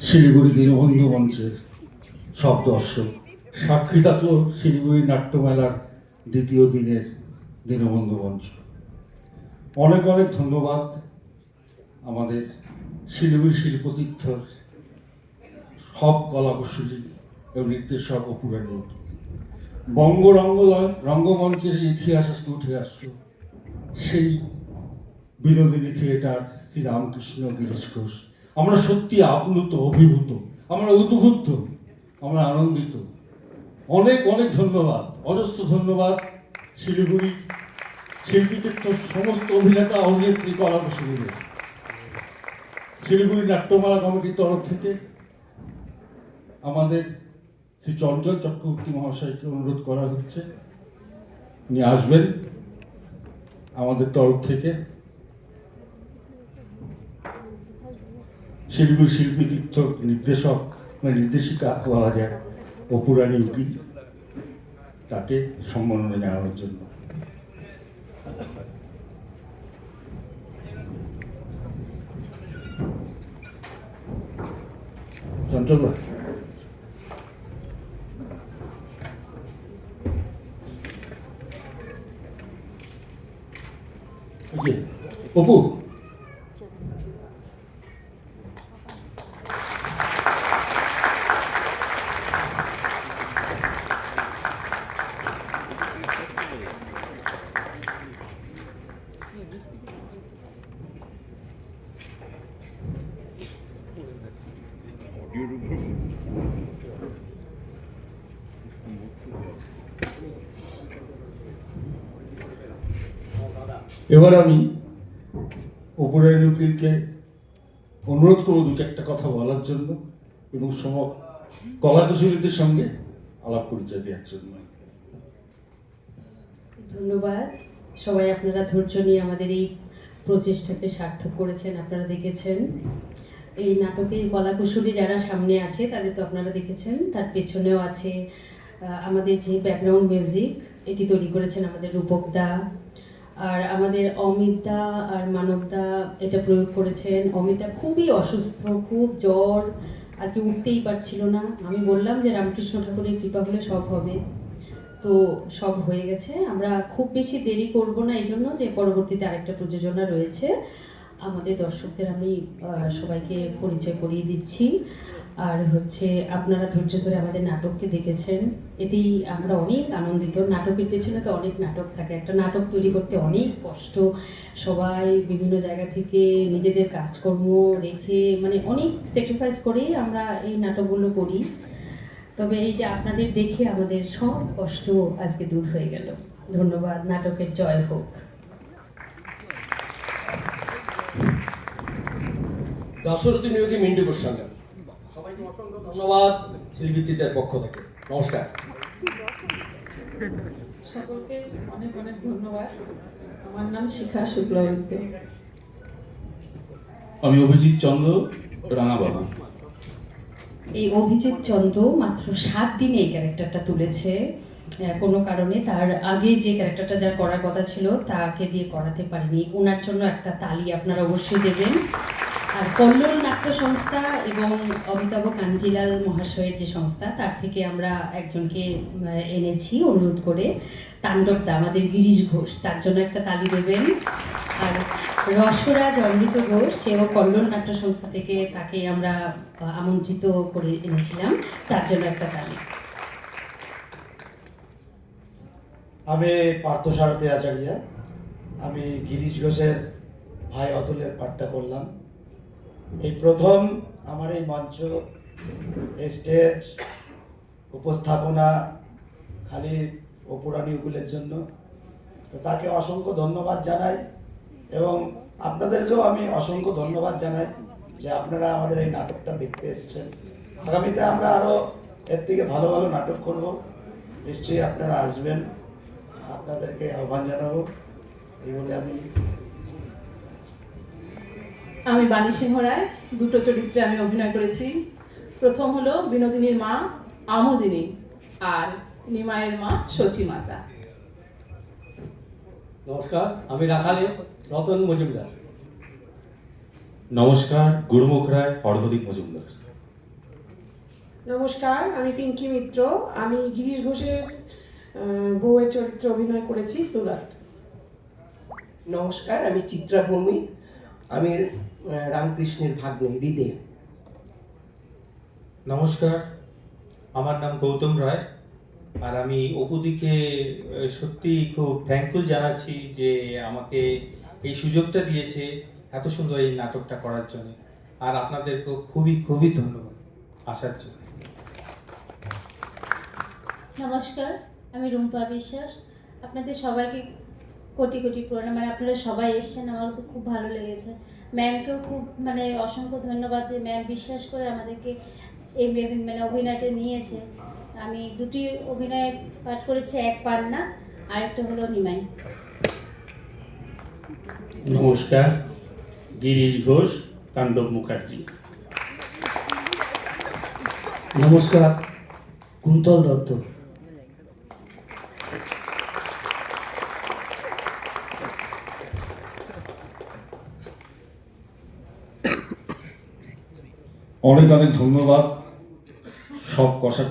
শিলিগুড়ি দীনবন্ধু মঞ্চের সব দর্শক। সাক্ষী থাকল শিলিগুড়ি নাট্যমেলার দ্বিতীয় দিনের দীনবন্ধু মঞ্চ অনেক অনেক ধন্যবাদ আমাদের শিলিগুড়ি শিল্পতীর্থর সব কলা কলাকুশলী এবং নির্দেশক অপুরানি বঙ্গ রঙ্গ রঙ্গমঞ্চের ইতিহাস আজকে উঠে আসলো। সেই বিনোদিনী থিয়েটার শ্রী রামকৃষ্ণ গিরিশ ঘোষ আমরা সত্যি আপ্লুত, অভিভূত, আমরা উদ্বুদ্ধ, আমরা আনন্দিত। অনেক অনেক ধন্যবাদ, অজস্র ধন্যবাদ, শিলিগুড়ি শিল্পীতীর্থ সমস্ত অভিনেতা অভিনেত্রী কলা কুশলীদের শিলিগুড়ি নাট্যমালা কমিটির তরফ থেকে আমাদের শ্রী চঞ্চল চক্রবর্তী মহাশয়কে অনুরোধ করা হচ্ছে। উনি আসবেন আমাদের তরফ থেকে। শিলিগুড়ি শিল্পী তীর্থ নির্দেশক মানে নির্দেশিকা বলা যায় অপুরানী উকিল তাকে সম্মাননা জানানোর জন্য চঞ্চল ভাই। অপু এবার আমি উপরের উকিলকে অনুরোধ করব দু একটা কথা বলার জন্য এবং সম কলাকুশলীদের সঙ্গে আলাপ পরিচয় দেওয়ার জন্য। ধন্যবাদ। সবাই আপনারা ধৈর্য নিয়ে আমাদের এই প্রচেষ্টাকে সার্থক করেছেন, আপনারা দেখেছেন। এই নাটকে কলাকুশলী যারা সামনে আছে, তাদের তো আপনারা দেখেছেন, তার পেছনেও আছে আমাদের যে ব্যাকগ্রাউন্ড মিউজিক এটি তৈরি করেছেন আমাদের রূপকদা আর আমাদের অমিতদা আর মানবদা এটা প্রয়োগ করেছেন। অমিতা খুবই অসুস্থ, খুব জ্বর, আজকে উঠতেই পারছিল না। আমি বললাম যে রামকৃষ্ণ ঠাকুরের কৃপা হলে সব হবে। তো সব হয়ে গেছে। আমরা খুব বেশি দেরি করব না, এই জন্য যে পরবর্তীতে আরেকটা প্রযোজনা রয়েছে। আমাদের দর্শকদের আমি সবাইকে পরিচয় করিয়ে দিচ্ছি। আর হচ্ছে আপনারা ধৈর্য ধরে আমাদের নাটককে দেখেছেন। এতেই আমরা অনেক আনন্দিত। নাটকের পেছনে তো অনেক নাটক থাকে। একটা নাটক তৈরি করতে অনেক কষ্ট। সবাই বিভিন্ন জায়গা থেকে নিজেদের কাজকর্ম রেখে মানে অনেক স্যাক্রিফাইস করেই আমরা এই নাটকগুলো করি। তবে এই যে আপনাদের দেখে আমাদের সব কষ্ট আজকে দূর হয়ে গেল। ধন্যবাদ। নাটকের জয় হোক। দশরথী নিয়োগী মিন্টু গোস্বামী। সবাইকে অসংখ্য ধন্যবাদ শিল্পীদের পক্ষ থেকে। নমস্কার। সকলকে অনেক অনেক ধন্যবাদ। আমার নাম শিখা শুক্লবৈদ্য। আমি অভিজিৎ চন্দ্র রাঙাবাবু। এই অভিজিৎ চন্দ্র মাত্র সাত দিনে এই ক্যারেক্টারটা তুলেছে। কোনো কারণে তার আগে যে ক্যারেক্টারটা যার করার কথা ছিল তাকে দিয়ে করাতে পারিনি। ওনার জন্য একটা তালি আপনারা অবশ্যই দেবেন। আর কল্লোল নাট্য সংস্থা এবং অমিতাভ কাঞ্জিলাল মহাশয়ের যে সংস্থা, তার থেকে আমরা একজনকে এনেছি অনুরোধ করে। তাণ্ডব দা, আমাদের গিরিশ ঘোষ, তার জন্য একটা তালি দেবেন। আর রসরাজ অমৃত ঘোষ, সেও কল্লোল নাট্য সংস্থা থেকে তাকে আমরা আমন্ত্রিত করে এনেছিলাম। তার জন্য একটা তালি। আমি পার্থসারথী আচার্য। আমি গিরিশ ঘোষের ভাই অতুলের পাঠটা করলাম এই প্রথম আমার এই মঞ্চ স্টেজ উপস্থাপনা খালি অপুরাণী উগুলের জন্য। তো তাকে অসংখ্য ধন্যবাদ জানাই এবং আপনাদেরকেও আমি অসংখ্য ধন্যবাদ জানাই যে আপনারা আমাদের এই নাটকটা দেখতে এসছেন। আগামীতে আমরা আরও এর থেকে ভালো ভালো নাটক করব। নিশ্চয়ই আপনারা আসবেন। আপনাদেরকে আহ্বান জানাব। এই বলে আমি আমি বাণী সিংহ রায় দুটো চরিত্রে আমি অভিনয় করেছি। প্রথম হলো বিনোদিনীর মা আমোদিনী আর নিমায়ের মা সচী মাতা নমস্কার আমি রাখালে রতন মজুমদার। নমস্কার গুরুমুখ রায় অর্ঘদীপ মজুমদার। নমস্কার আমি পিঙ্কি মিত্র। আমি গিরিশ ঘোষের বউয়ের চরিত্রে অভিনয় করেছি সুরাট নমস্কার আমি চিত্রা ভৌমিক। আমি রামকৃষ্ণের ভাগ্নে হৃদে। নমস্কার আমার নাম গৌতম রায় আর আমি অপুদিকে সত্যি খুব থ্যাঙ্কফুল জানাচ্ছি যে আমাকে এই সুযোগটা দিয়েছে এত সুন্দর এই নাটকটা করার জন্য। আর আপনাদেরকেও খুবই খুবই ধন্যবাদ আসার জন্য। নমস্কার আমি রুম্পা বিশ্বাস। আপনাদের সবাইকে কোটি কোটি প্রণাম মানে আপনারা সবাই এসেছেন আমার তো খুব ভালো লেগেছে। ম্যামকেও খুব মানে অসংখ্য ধন্যবাদ যে ম্যাম বিশ্বাস করে আমাদেরকে এই মানে অভিনয়টা নিয়েছে। আমি দুটি অভিনয় পাঠ করেছি এক পান্না আর একটা হলো নিমাই। নমস্কার গিরিশ ঘোষ তাণ্ডব মুখার্জি। নমস্কার কুন্তল দত্ত। অনেক অনেক ধন্যবাদ। সব কষা